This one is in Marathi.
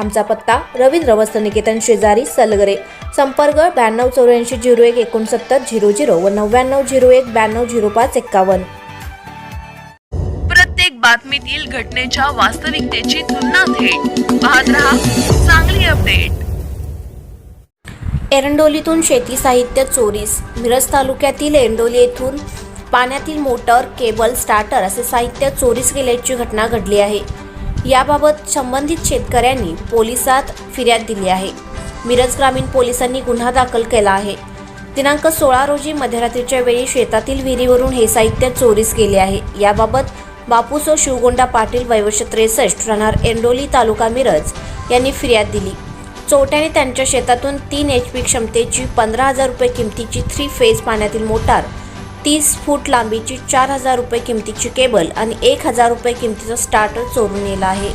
आमचा पत्ता रवींद्र वस्त्र निकेतन शेजारी सलगरे. संपर्क ब्याण्णव चौऱ्याऐंशी झिरो एक एकोणसत्तर झिरो झिरो व नव्याण्णव झिरो एक ब्याण्णव झिरो पाच एक्कावन्न. प्रत्येक बातमीतील घटनेच्या वास्तविकतेची तुलना थेट. पाहत रहा चांगली अपडेट. एरंडोलीतून शेती साहित्य चोरीस. मिरज तालुक्यातील एरंडोली येथून पाण्यातील मोटर केबल स्टार्टर असे साहित्य चोरीस गेल्याची घटना घडली आहे. याबाबत संबंधित शेतकऱ्यांनी पोलिसात फिर्याद दिली आहे. मिरज ग्रामीण पोलिसांनी गुन्हा दाखल केला आहे. दिनांक सोळा रोजी मध्यरात्रीच्या वेळी शेतातील विहिरीवरून हे साहित्य चोरीस गेले आहे. याबाबत बापूसो शिवगोंडा पाटील वैवश त्रेसष्ट राहणार एंडोली तालुका मिरज यांनी फिर्याद दिली. चोरट्याने त्यांच्या शेतातून तीन एच पी क्षमतेची पंधरा हजार रुपये किमतीची थ्री फेज पाण्यातील मोटार तीस फूट लांबीची चार हजार रुपये किमतीची केबल आणि एक हजार रुपये किमतीचा स्टार्टर चोरून नेला आहे.